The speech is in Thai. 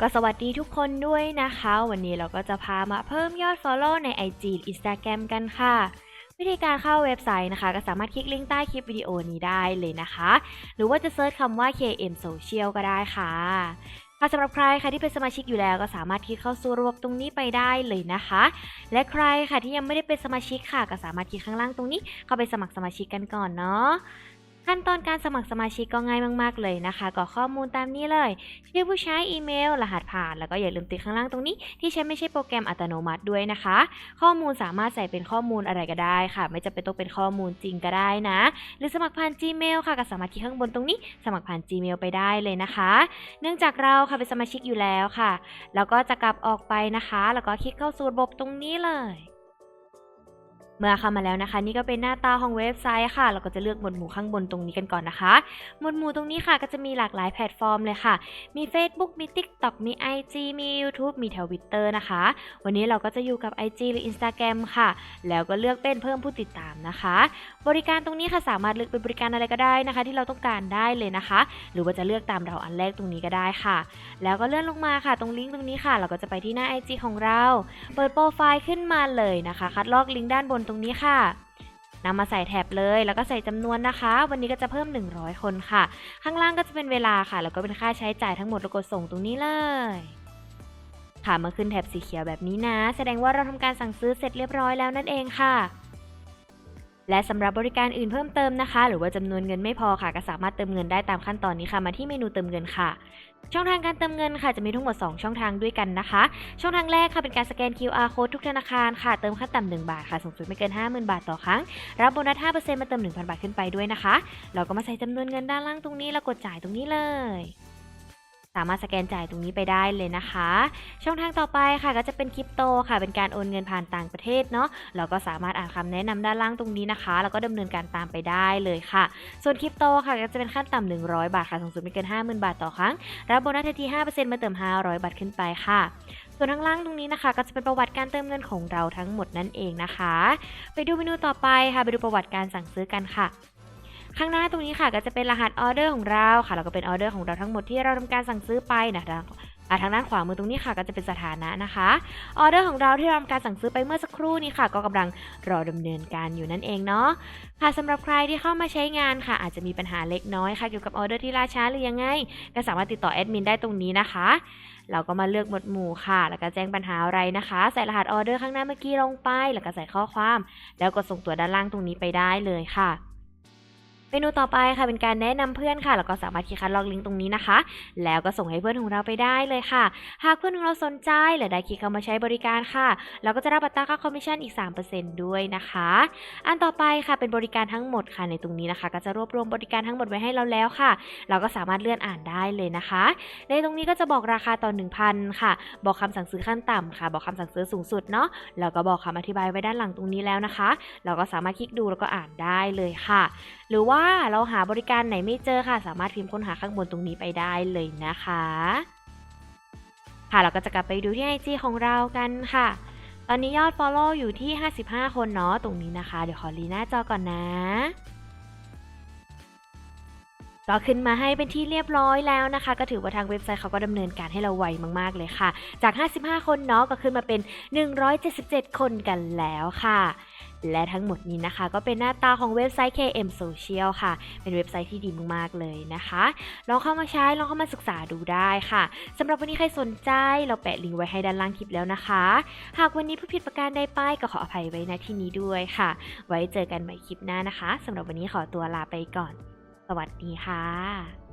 ก็สวัสดีทุกคนด้วยนะคะ วันนี้เราก็จะพามาเพิ่มยอด Follow ใน IG Instagram กันค่ะ วิธีการเข้าเว็บไซต์นะคะ ก็สามารถคลิกลิงก์ใต้คลิปวิดีโอนี้ได้เลยนะคะ หรือว่าจะเซิร์ชคำว่า KM Social ก็ได้ค่ะค่ะสำหรับใครค่ะที่เป็นสมาชิกอยู่แล้วก็สามารถคลิกเข้าสู่ระบบตรงนี้ไปได้เลยนะคะ และใครค่ะที่ยังไม่ได้เป็นสมาชิกค่ะ ก็สามารถคลิกข้างล่างตรงนี้เข้าไปสมัครสมาชิกกันก่อนเนาะ ขั้นตอนการสมัครสมาชิกก็ง่ายมากๆเลยนะคะกรอกข้อมูลตามนี้เลย ชื่อผู้ใช้อีเมล รหัสผ่าน แล้วก็อย่าลืมติดข้างล่างตรงนี้ ที่ใช้ไม่ใช่โปรแกรมอัตโนมัติด้วยนะคะ ข้อมูลสามารถใส่เป็นข้อมูลอะไรก็ได้ค่ะ ไม่จำเป็นต้องเป็นข้อมูลจริงก็ได้นะ หรือสมัครผ่าน Gmail ค่ะก็สามารถคลิกข้างบนตรงนี้ สมัครผ่าน Gmail ไปได้เลยนะคะ เนื่องจากเราค่ะเป็นสมาชิกอยู่แล้วค่ะ แล้วก็จะกลับออกไปนะคะ แล้วก็คลิกเข้าสู่ระบบตรงนี้เลย เมื่อเข้ามาแล้วนะคะ นี่ก็เป็นหน้าตาของเว็บไซต์ค่ะ เราก็จะเลือกหมวดหมู่ข้างบนตรงนี้กันก่อนนะคะ หมวดหมู่ตรงนี้ค่ะก็จะมีหลากหลายแพลตฟอร์มเลยค่ะ มี Facebook มี TikTok มี IG มี YouTube มี Twitter นะคะ วันนี้เราก็จะอยู่กับ IG หรือ Instagram ค่ะ แล้วก็เลือกเป็นเพิ่มผู้ติดตามนะคะ บริการตรงนี้ค่ะสามารถเลือกเป็นบริการอะไรก็ได้นะคะ ที่เราต้องการได้เลยนะคะ หรือว่าจะเลือกตามเราอันแรกตรงนี้ก็ได้ค่ะ แล้วก็เลื่อนลงมาค่ะ ตรงลิงก์ตรงนี้ค่ะ เราก็จะไปที่หน้า IG ของเรา เปิดโปรไฟล์ขึ้นมาเลยนะคะ คัดลอกลิงก์ด้านบนตรงนี้ค่ะนำมาใส่แถบเลยแล้วก็ใส่จำนวนนะคะ วันนี้ก็จะเพิ่ม 100 คนค่ะ ข้างล่างก็จะเป็นเวลาค่ะ แล้วก็เป็นค่าใช้จ่ายทั้งหมดแล้วกดส่งตรงนี้เลย ค่ะมาขึ้นแถบสีเขียวแบบนี้นะ แสดงว่าเราทำการสั่งซื้อเสร็จเรียบร้อยแล้วนั่นเองค่ะ และสำหรับบริการอื่นเพิ่มเติมนะคะ หรือว่าจำนวนเงินไม่พอค่ะ ก็สามารถเติมเงินได้ตามขั้นตอนนี้ค่ะ มาที่เมนูเติมเงินค่ะ ช่องทางการเติมเงินค่ะจะมีทั้งหมด 2 ช่องทางด้วยกันนะคะ ช่องทางแรกค่ะเป็นการสแกน QR code ทุกธนาคารค่ะ เติมขั้นต่ำ1บาทค่ะสูงสุดไม่เกิน 50,000 บาทต่อครั้ง รับโบนัส5%มาเติม 1,000 บาทขึ้นไปด้วยนะคะ เราก็มาใส่จำนวนเงินด้านล่างตรงนี้แล้วกดจ่ายตรงนี้เลย สามารถสแกนจ่ายตรงนี้ไปได้เลยนะคะ ช่องทางต่อไปค่ะก็จะเป็นคริปโตค่ะ เป็นการโอนเงินผ่านต่างประเทศเนาะเราก็สามารถอ่านคำแนะนำด้านล่างตรงนี้นะคะ แล้วก็ดำเนินการตามไปได้เลยค่ะ ส่วนคริปโตค่ะก็จะเป็นขั้นต่ำ100 บาทค่ะสูงสุดไม่เกิน 50,000 บาทต่อครั้ง รับโบนัสทันที5%มาเติม 500 บาทขึ้นไปค่ะส่วนข้างล่างตรงนี้นะคะ ก็จะเป็นประวัติการเติมเงินของเราทั้งหมดนั่นเองนะคะ ไปดูเมนูต่อไปค่ะ ไปดูประวัติการสั่งซื้อกันค่ะ ข้างหน้าตรงนี้ค่ะก็จะเป็นรหัสออเดอร์ของเราค่ะ แล้วก็เป็นออเดอร์ของเราทั้งหมดที่เราทำการสั่งซื้อไปนะคะอะทางด้านขวามือตรงนี้ค่ะก็จะเป็นสถานะนะคะออเดอร์ของเราที่เราทำการสั่งซื้อไปเมื่อสักครู่นี้ค่ะ ก็กำลังรอดำเนินการอยู่นั่นเองเนาะค่ะสำหรับใครที่เข้ามาใช้งานค่ะ อาจจะมีปัญหาเล็กน้อยค่ะเกี่ยวกับออเดอร์ที่ล่าช้าหรือยังไง ก็สามารถติดต่อแอดมินได้ตรงนี้นะคะ เราก็มาเลือกหมวดหมู่ค่ะ แล้วก็แจ้งปัญหาอะไรนะคะ ใส่รหัสออเดอร์ข้างหน้าเมื่อกี้ลงไป แล้วก็ใส่ข้อความ แล้วกดส่งตัวด้านล่างตรงนี้ไปได้เลยค่ะ เมนูต่อไปค่ะเป็นการแนะนำเพื่อนค่ะ แล้วก็สามารถคลิกคัดลอกลิงก์ตรงนี้นะคะ แล้วก็ส่งให้เพื่อนของเราไปได้เลยค่ะ หากเพื่อนของเราสนใจหรือได้คลิกเข้ามาใช้บริการค่ะเราก็จะรับอัตราค่าคอมมิชชั่นอีก 3%ด้วยนะคะ อันต่อไปค่ะเป็นบริการทั้งหมดค่ะในตรงนี้นะคะ ก็จะรวบรวมบริการทั้งหมดไว้ให้เราแล้วค่ะ เราก็สามารถเลื่อนอ่านได้เลยนะคะ ในตรงนี้ก็จะบอกราคาต่อ1,000 ค่ะ บอกคำสั่งซื้อขั้นต่ำค่ะ บอกคำสั่งซื้อสูงสุดเนาะแล้วก็บอกคำอธิบายไว้ด้านหลังตรงนี้แล้วนะคะ เราก็สามารถคลิกดูแล้วก็อ่านได้เลยค่ะหรือว่าเราหาบริการไหนไม่เจอค่ะ สามารถพิมพ์ค้นหาข้างบนตรงนี้ไปได้เลยนะคะ ค่ะเราก็จะกลับไปดูที่ IG ของเรากันค่ะ ตอนนี้ยอด Follow อยู่ที่ 55 คนเนาะตรงนี้นะคะ เดี๋ยวขอรีหน้าจอก่อนนะก็ขึ้นมาให้เป็นที่เรียบร้อยแล้วนะคะ ก็ถือว่าทางเว็บไซต์เขาก็ดำเนินการให้เราไวมาก ๆ เลยค่ะ จาก 55 คนเนาะก็ขึ้นมาเป็น 177 คนกันแล้วค่ะ และทั้งหมดนี้นะคะ ก็เป็นหน้าตาของเว็บไซต์ KM Social ค่ะ เป็นเว็บไซต์ที่ดีมากๆเลยนะคะ ลองเข้ามาใช้ ลองเข้ามาศึกษาดูได้ค่ะสำหรับวันนี้ใครสนใจ เราแปะลิงก์ไว้ให้ด้านล่างคลิปแล้วนะคะ หากวันนี้ผู้ผิดประการใดไปก็ขออภัยไว้ณที่นี้ด้วยค่ะ ไว้เจอกันใหม่คลิปหน้านะคะสำหรับวันนี้ขอตัวลาไปก่อน สวัสดีค่ะ